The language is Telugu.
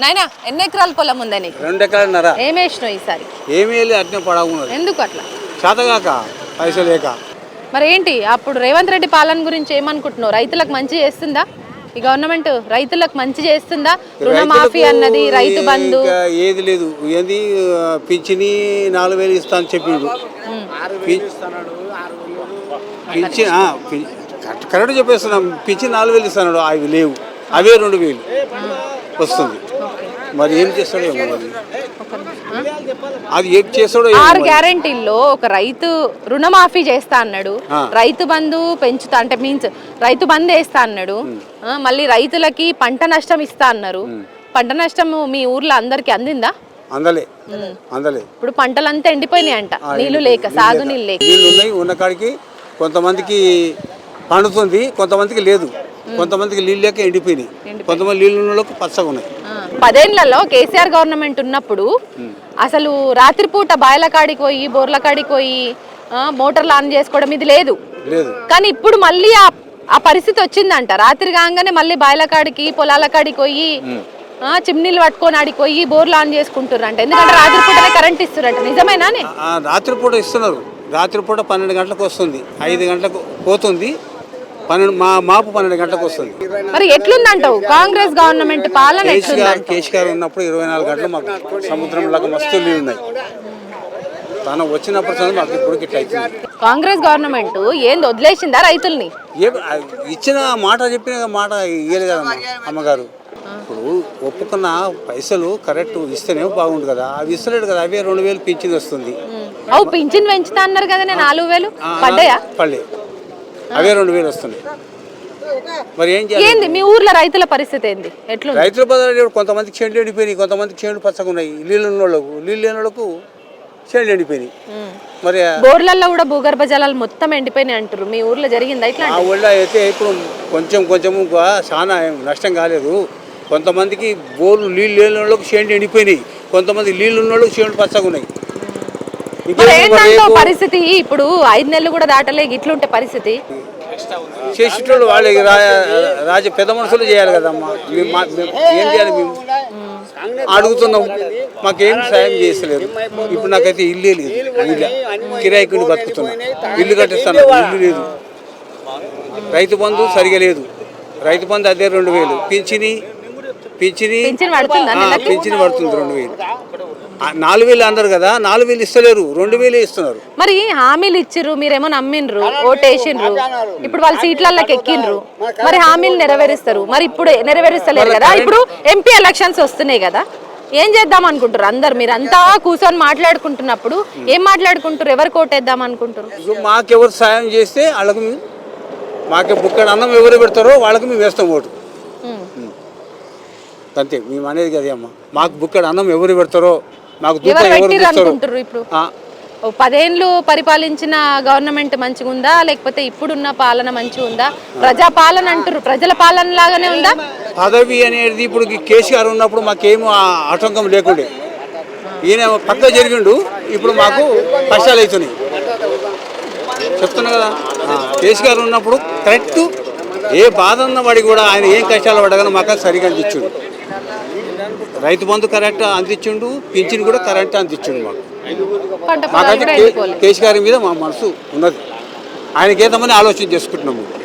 నాయనా ఎన్ని ఎకరాల పొలం ఉందని? రెండు ఎకరాలున్నారా. ఏం వేసినావు ఈసారి? ఏమీ వెళ్ళి అట్నే పడవున్నది ఎందుకు అట్లా? చేతగాక పైసలు లేక. మరి ఏంటి అప్పుడు రేవంత్ రెడ్డి పాలన గురించి ఏమనుకుంటున్నావు? రైతులకు మంచి చేస్తుందా? ఈ గవర్నమెంట్ రైతులకు మంచి చేస్తుందా? రుణమాఫీ అన్నది రైతు బంధు? ఇంకా ఏది లేదు. ఏంది పింఛని నాలుగు వేలు ఇస్తా అని చెప్పిండు. పి- పింఛన్ ఆ, పి- కరెక్ట్- కరెక్ట్ చెప్పేస్తున్నాం. పింఛన్ నాలుగు వేలు ఇస్తున్నాడు అవి లేవు. అవే రెండు వేలు. వస్తుంది. మరి ఏం చేస్తాడో ఏమో మరి. అది ఏం చేస్తాడో ఏమో ఆరు. గ్యారంటీల్లో ఒక రైతు రుణమాఫీ చేస్తా అన్నాడు. రైతు బంధు పెంచుతా అంటే మీన్స్ రైతు బంధు వేస్తా అన్నాడు. మళ్ళీ రైతులకి పంట నష్టం ఇస్తా అన్నారు. పంట నష్టం మీ ఊర్లో అందరికి అందిందా? అందలే. అందలే. ఇప్పుడు పంటలంతా ఎండిపోయినాయి అంట నీళ్ళు లేక సాగు నీళ్ళు లేక. నీళ్ళు ఉన్నాయి ఉన్న కాడికి కొంతమందికి పండుతుంది కొంతమందికి లేదు. కొంతమందికి నీళ్ళు లేక ఎండిపోయినాయి. కొంతమంది నీళ్ళు పచ్చగా ఉన్నాయి. పదేళ్ళలో కేసీఆర్ గవర్నమెంట్ ఉన్నప్పుడు అసలు రాత్రిపూట బాయల కాడికి పోయి బోర్ల కాడికి పోయి మోటార్లు ఆన్ చేసుకోవడం ఇది లేదు. కానీ ఇప్పుడు మళ్ళీ ఆ ఆ పరిస్థితి వచ్చిందంట. రాత్రి కాగానే మళ్ళీ బాయల కాడికి పొలాల కాడికి పోయి ఆ, చిమ్నీళ్ళు పట్టుకొని ఆడికి పోయి బోర్లు ఆన్ చేసుకుంటారంట ఎందుకంటే రాత్రిపూటనే కరెంట్ ఇస్తారంట నిజమేనానే ఆ, రాత్రిపూట ఇస్తున్నారు. రాత్రిపూట పన్నెండు గంటలకు వస్తుంది. ఐదు గంటలకు పోతుంది. పన్నెండు మా మాపు పన్నెండు గంటలకు వస్తుంది. మరి ఎట్లుందంటావు? కాంగ్రెస్ గవర్నమెంట్ పాలన కేసీ ఎట్లుందంట గారు కేసీ గారు ఉన్నప్పుడు ఇరవై నాలుగు గంటలు మాకు సముద్రంలాగా మస్తు నీళ్ళు ఉన్నాయి. తను వచ్చినప్పుడు మాకు ఇప్పుడు ఇట్లా అవుతుంది కాంగ్రెస్ గవర్నమెంట్ ఏంది వదిలేసిందా రైతుల్ని? ఏ ఇచ్చిన మాట చెప్పిన మాట ఇయ్యలేదు కదమ్మా అమ్మగారు. ఇప్పుడు ఒప్పుకున్న పైసలు కరెక్ట్ ఇస్తేనే బాగుండు కదా. అవి ఇస్తలేడు కదా అవే రెండు వేలు పింఛన్ వస్తుంది. అవు పింఛన్ పెంచుతా అన్నారు కదా నేను నాలుగు వేలు పడ్డాయా? పల్లె అవే రెండు వేలు వస్తున్నాయి. మరి ఏం చేయాలి? ఏంది? మీ ఊర్లో రైతుల పరిస్థితి ఏంది? ఎట్లుంది? రైతుల బదులు కొంతమందికి చేనులు ఎండిపోయినాయి కొంతమందికి చేనులు పచ్చగా ఉన్నాయి నీళ్ళు ఉన్న వాళ్ళకు నీళ్ళు లేని వాళ్ళకు చేనులు ఎండిపోయినాయి. మరి బోర్లల్లో కూడా భూగర్భ జలాలు మొత్తం ఎండిపోయినాయి అంటారు మీ ఊర్లో జరిగిందా ఇట్లా ఆ ఊళ్ళో అయితే ఇప్పుడు కొంచెం కొంచెం చాలా నష్టం కాలేదు. కొంతమందికి బోర్లు నీళ్ళు లేని వాళ్ళకు చేనులు ఎండిపోయినాయి. కొంతమంది నీళ్ళు ఉన్న వాళ్ళకి చేనులు పచ్చగా ఉన్నాయి మరి ఇంకేం మరి ఏంటంటో రేపు? పరిస్థితి? ఇప్పుడు ఐదు నెలలు కూడా దాటలే ఇట్లుంటే పరిస్థితి. చేసేటోళ్ళు వాళ్ళే రాజ పెద్ద మనుషులు చేయాలి కదమ్మా. ఏం చేయాలి మేము? అడుగుతున్నాం. మాకేం సాయం చేస్తలేరు ఇప్పుడు నాకైతే ఇల్లే లేదు. ఇల్లు కిరాయికుని బతుకుతున్నా. ఇల్లు కట్టిస్తాను. ఇల్లు లేదు. రైతు బంధు సరిగా లేదు. రైతు బంధు అదే రెండు వేలు. పింఛని పింఛని పింఛన్ పడుతుందా రెండు వేలు. నాలుగు వేలు అన్నారు కదా నాలుగు వేలు ఇస్తలేరు రెండు వేలే ఇస్తున్నారు. మరి హామీలు ఇచ్చిర్రు మీరేమో నమ్మిండ్రు ఓటేసిండ్రు. ఇప్పుడు వాళ్ళు సీట్లలోకి ఎక్కిండ్రు. మరి హామీలు నెరవేరుస్తారు. మరి ఇప్పుడు నెరవేరుస్తలేరు కదా. ఇప్పుడు ఎంపీ ఎలక్షన్స్ వస్తున్నాయి కదా. ఏం చేద్దాం అనుకుంటారు అందరు? మీరు అంతా కూర్చొని మాట్లాడుకుంటున్నప్పుడు ఏం మాట్లాడుకుంటారు ఎవరు కోటేద్దాం అనుకుంటారు మాకెవరు సాయం చేస్తే వాళ్ళకి మేము మాకు బుక్కడ అన్నం ఎవరు పెడతారో వాళ్ళకి మేము వేస్తాం ఓటు. అంతే మేము అనేది కదా అమ్మ. మాకు బుక్కడ అన్నం ఎవరు పెడతారో మాకు ఎవరు అనుకుంటారు ఇప్పుడు? ఆ, ఓ పదేండ్లు పరిపాలించిన గవర్నమెంట్ మంచిగా ఉందా లేకపోతే ఇప్పుడున్న పాలన మంచిగా ఉందా ప్రజా పాలన అంటారు ప్రజల పాలన లాగానే ఉందా? పదవి అనేది ఇప్పుడు ఈ కేసీఆర్ ఉన్నప్పుడు మాకేం ఆ ఆటంకం లేకుండే. ఈయన పక్క జరిగిండు. ఇప్పుడు మాకు కష్టాలు అవుతున్నాయి చెప్తున్నా కదా? ఆ, కేసీఆర్ ఉన్నప్పుడు కరెక్ట్ ఏ బాధ ఉన్న వాడి కూడా ఆయన ఏం కష్టాలు పడగానే మాకు సరిగా అందించుండు రైతు బంధు కరెక్ట్ అందించుండు పింఛన్ కూడా కరెక్ట్ అందించుండు మాకు. మాకైతే కూడా కే- ఎండిపోలేదు కేసీఆర్ మీద మా మనసు ఉన్నది. ఆయనకి ఏదమని ఆలోచన చేసుకుంటున్నాము.